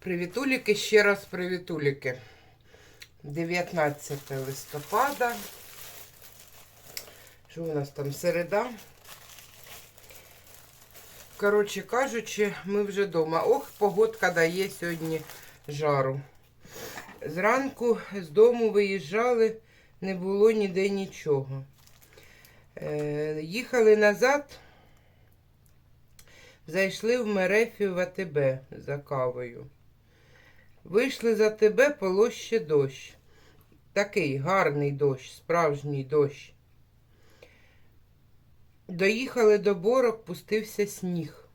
Привітуліки, ще раз привітуліки. 19 листопада. Що у нас там середа? Коротше кажучи, ми вже вдома. Ох, погодка дає сьогодні жару. Зранку з дому виїжджали, не було ніде нічого. Е, їхали назад, зайшли в Мерефі в АТБ за кавою. Вийшли за тебе, полощ ще дощ. Такий гарний дощ, справжній дощ. Доїхали до борок, пустився сніг.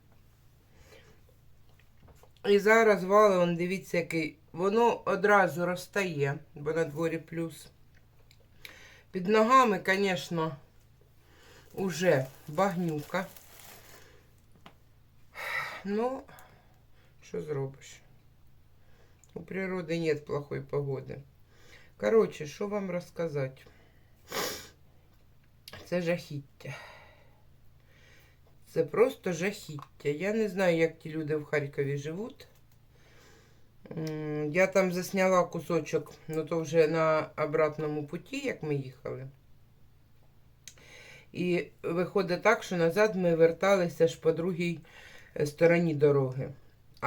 І зараз вали, он, дивіться, який. Воно одразу розтає, бо на дворі плюс. Під ногами, звісно, уже багнюка. Ну, що зробиш? У природы нет плохой погоди. Короче, що вам розказати? Це жахіття. Це просто жахіття. Я не знаю, як ті люди в Харкові живуть. Я там засняла кусочок, ну то вже на обратному путі, як ми їхали. І виходить так, що назад ми верталися ж по другій е, стороні дороги.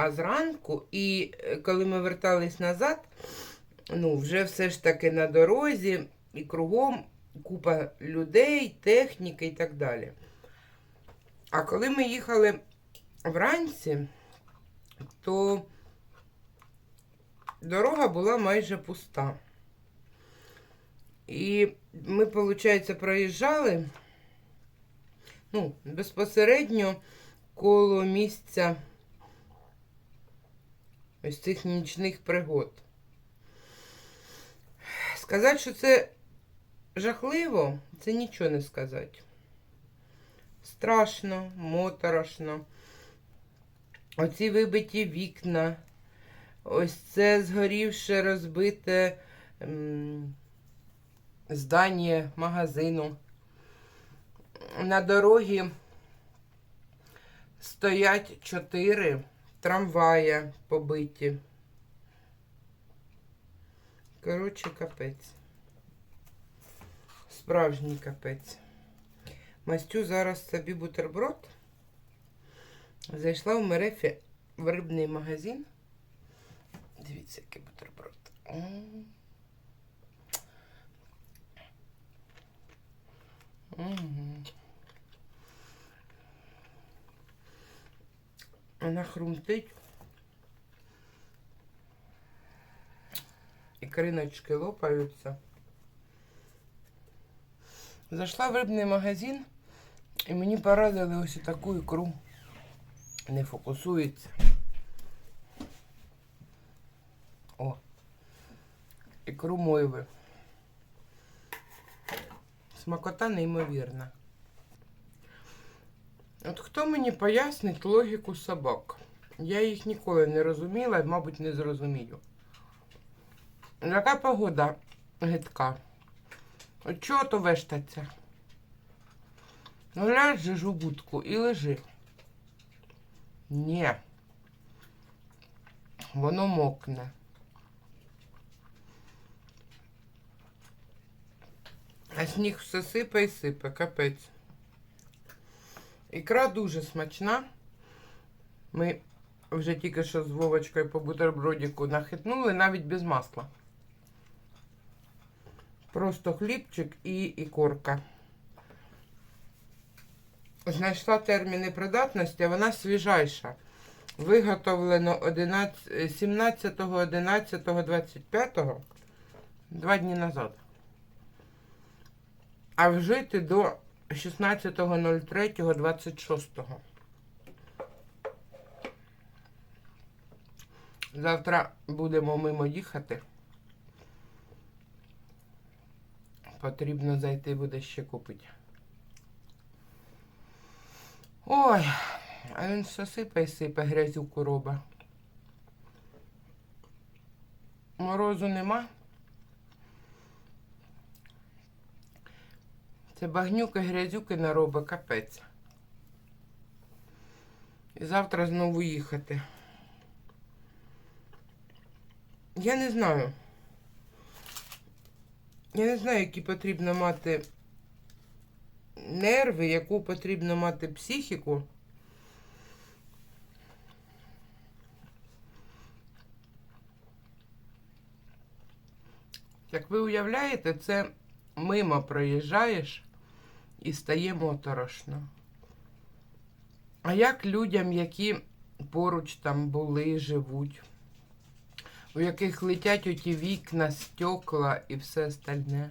А зранку, і е, коли ми вертались назад, ну, вже все ж таки на дорозі і кругом купа людей, техніки і так далі. А коли ми їхали вранці, то дорога була майже пуста. І ми, виходить, проїжджали ну, безпосередньо коло місця ось цих нічних пригод. Сказати, що це жахливо, це нічого не сказати. Страшно, моторошно. Оці вибиті вікна, ось це згорівше, розбите м, здання магазину. На дорогі стоять чотири трамвая побиті. Коротше, капець. Справжній капець. Мастю зараз собі бутерброд. Зайшла в Мерефі в рибний магазин. Дивіться, який бутерброд. М. Вона хрумтить. І криночки лопаються. Зайшла в рибний магазин, і мені порадили ось таку ікру. Не фокусується. О. Ікру мойви. Смакота неймовірна. От хто мені пояснить логіку собак? Я їх ніколи не розуміла і, мабуть, не зрозумію. Яка погода гидка? От чого то вештаться? Ну ляж же у будку і лежи. Ні. Воно мокне. А сніг все сипе і сипе, капець. Ікра дуже смачна. Ми вже тільки що з Вовочкою по бутербродіку нахитнули навіть без масла. Просто хлібчик і ікорка. Знайшла терміни придатності, а вона свіжайша. Виготовлено 11 17.11.25 два дні назад. А вжити до 16.03.26. Завтра будемо мимо їхати. Потрібно зайти буде ще купити. Ой, а він все сипе і сипе грязюку роба. Морозу нема. Це багнюки, грязюки нароби, капець. І завтра знову їхати. Я не знаю. Я не знаю, які потрібно мати нерви, яку потрібно мати психіку. Як ви уявляєте, це мимо проїжджаєш і стає моторошно. А як людям, які поруч там були, живуть, у яких летять оті вікна, стекла і все остальне.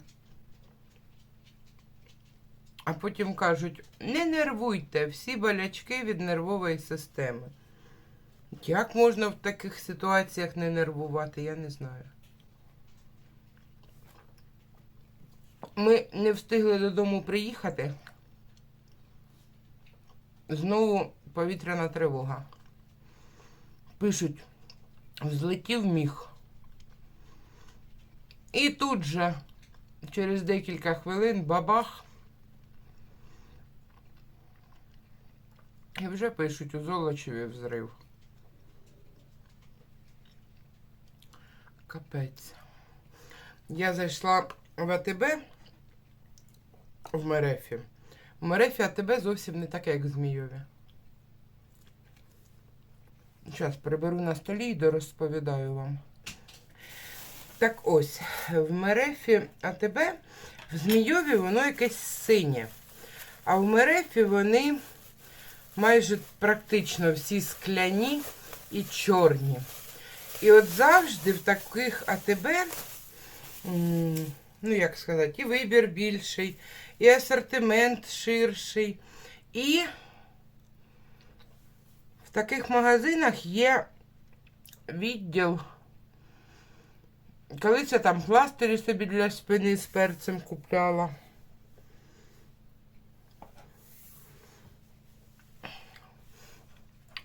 А потім кажуть, не нервуйте, всі болячки від нервової системи. Як можна в таких ситуаціях не нервувати, я не знаю. Ми не встигли додому приїхати. Знову повітряна тривога. Пишуть, взлетів міг. І тут же, через декілька хвилин, бабах. І вже пишуть у Золочеві взрив. Капець. Я зайшла в АТБ в Мерефі. В Мерефі АТБ зовсім не таке, як Змійові. Зараз переберу на столі і дорозповідаю вам. Так ось, в Мерефі АТБ в Змійові воно якесь синє. А в Мерефі вони майже практично всі скляні і чорні. І от завжди в таких АТБ, ну як сказати, і вибір більший, і асортимент ширший. І в таких магазинах є відділ. Колись я там пластирі собі для спини з перцем купляла.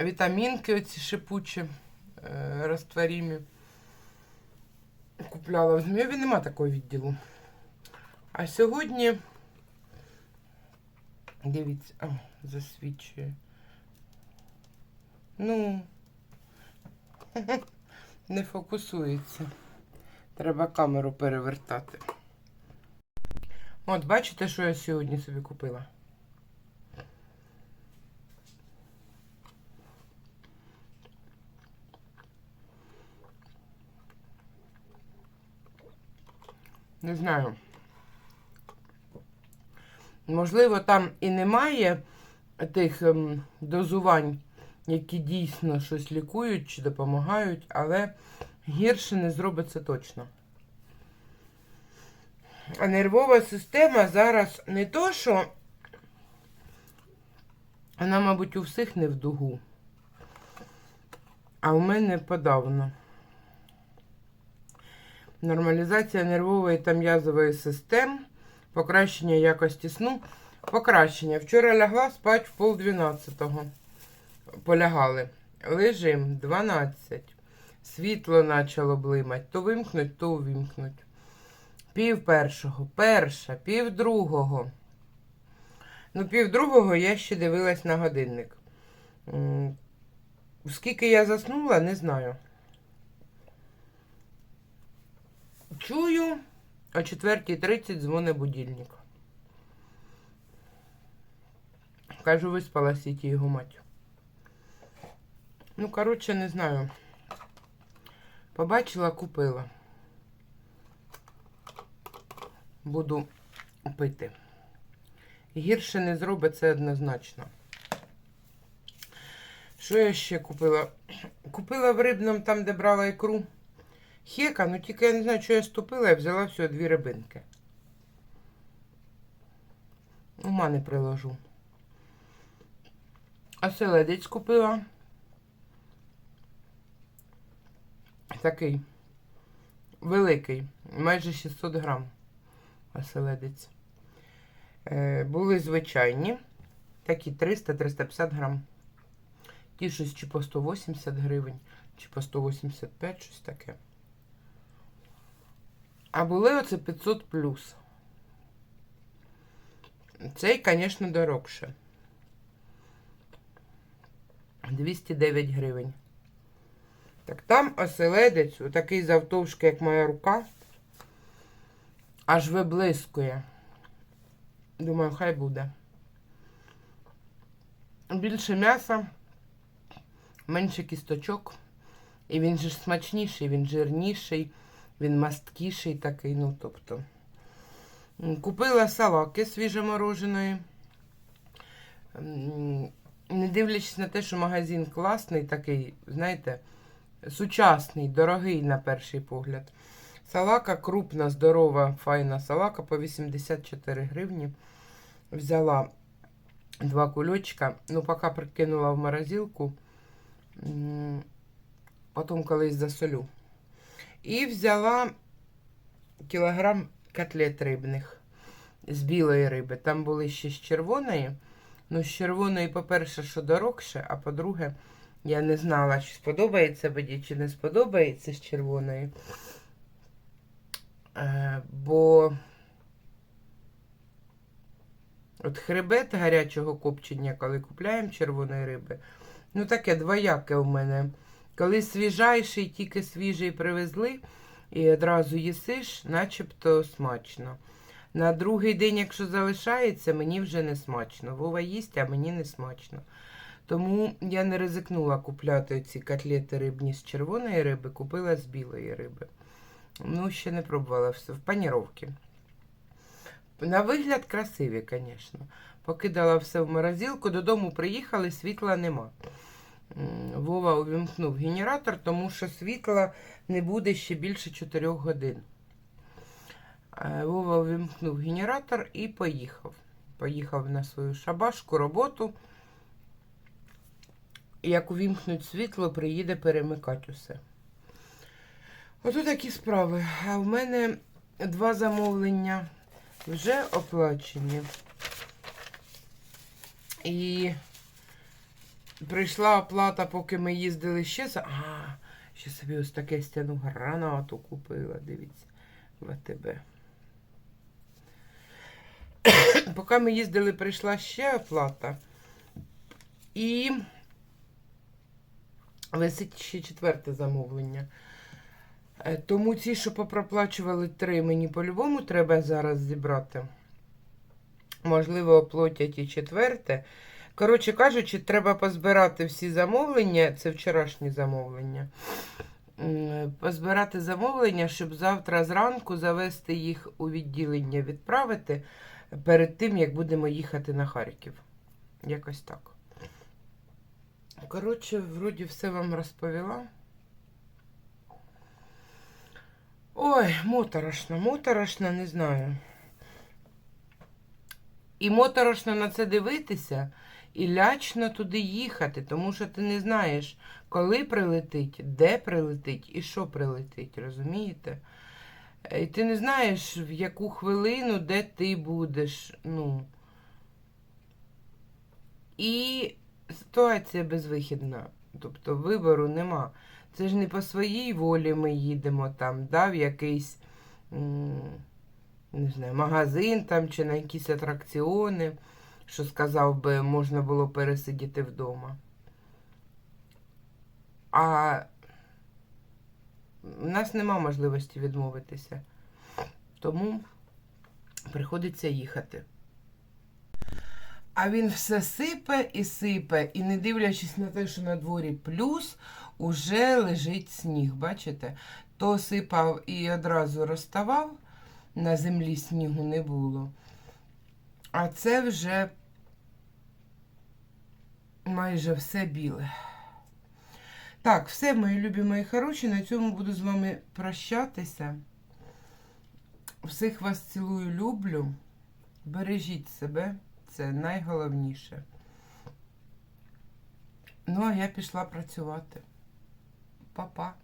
Вітамінки оці шипучі, е, розтворімі. Купляла. В Змієві нема такого відділу. А сьогодні, дивіться, а, засвічує. Ну, не фокусується. Треба камеру перевертати. От, бачите, що я сьогодні собі купила? Не знаю. Можливо, там і немає тих ем, дозувань, які дійсно щось лікують чи допомагають, але гірше не зробить це точно. А нервова система зараз не то, що вона, мабуть, у всіх не в дугу, а у мене подавно. Нормалізація нервової та м'язової систем, покращення якості сну. Покращення. Вчора лягла спать в пол дванадцятого. Полягали. Лежим 12. Світло почало блимати. То вимкнуть, то увімкнуть. Пів першого, перша, пів другого. Ну, пів другого я ще дивилась на годинник. Скільки я заснула, не знаю. Чую, о 4.30 дзвонить будильник. Кажу, виспалась і його мать. Ну, коротше, не знаю. Побачила, купила. Буду пити. Гірше не зробить це однозначно. Що я ще купила? Купила в рибному там, де брала ікру. Хека, ну тільки я не знаю, що я ступила, я взяла всього дві рибинки. Ума не приложу. А селедець купила. Такий великий, майже 600 грам оселедець. Е, були звичайні, такі 300-350 грам. Ті щось чи по 180 гривень, чи по 185, щось таке. А були оце 500 плюс. Цей, звісно, дорогше. 209 гривень. Так там оселедець, отакий завтовшки, як моя рука, аж виблискує. Думаю, хай буде. Більше м'яса, менше кісточок. І він же смачніший, він жирніший, він масткіший такий, ну тобто. Купила салаки свіжомороженої. Не дивлячись на те, що магазин класний, такий, знаєте, сучасний, дорогий на перший погляд. Салака крупна, здорова, файна салака по 84 гривні. Взяла два кульочка. Ну, поки прикинула в морозилку. Потім колись засолю. І взяла кілограм котлет рибних з білої риби. Там були ще з червоної. Ну, з червоної, по-перше, що дорогше, а по-друге, я не знала, чи сподобається мені, чи не сподобається з червоної. Е, бо от хребет гарячого копчення, коли купляємо червоної риби, ну таке двояке у мене. Коли свіжайший, тільки свіжий привезли, і одразу їсиш, начебто смачно. На другий день, якщо залишається, мені вже не смачно. Вова їсть, а мені не смачно. Тому я не ризикнула купляти ці котлети рибні з червоної риби, купила з білої риби. Ну, ще не пробувала все в паніровці. На вигляд красиві, звісно. Покидала все в морозилку, додому приїхали, світла нема. Вова увімкнув генератор, тому що світла не буде ще більше 4 годин. Е, Вова увімкнув генератор і поїхав. Поїхав на свою шабашку роботу. Як увімкнуть світло, приїде перемикати усе. Ото такі справи. А в мене два замовлення вже оплачені. І прийшла оплата, поки ми їздили ще. за- А, ще собі ось таке стяну гранату купила, дивіться, в АТБ. Поки ми їздили, прийшла ще оплата. І висить ще четверте замовлення. Е, Тому ці, що попроплачували три, мені по-любому треба зараз зібрати. Можливо, оплатять і четверте. Коротше кажучи, треба позбирати всі замовлення. Це вчорашні замовлення. Позбирати замовлення, щоб завтра зранку завести їх у відділення, відправити перед тим, як будемо їхати на Харків. Якось так. Коротше, вроді все вам розповіла. Ой, моторошно, моторошно, не знаю. І моторошно на це дивитися, і лячно туди їхати, тому що ти не знаєш, коли прилетить, де прилетить і що прилетить, розумієте? Е, І ти не знаєш, в яку хвилину, де ти будеш. Ну. І ситуація безвихідна. Тобто вибору нема. Це ж не по своїй волі ми їдемо там, да, в якийсь не знаю, магазин там чи на якісь атракціони, що сказав би, можна було пересидіти вдома. А в нас нема можливості відмовитися. Тому приходиться їхати. А він все сипе і сипе, і не дивлячись на те, що на дворі плюс, уже лежить сніг. Бачите? То сипав і одразу розставав, на землі снігу не було. А це вже майже все біле. Так, все, мої любі, мої хороші. На цьому буду з вами прощатися. Всіх вас цілую, люблю. Бережіть себе, це найголовніше. Ну, а я пішла працювати. Па-па.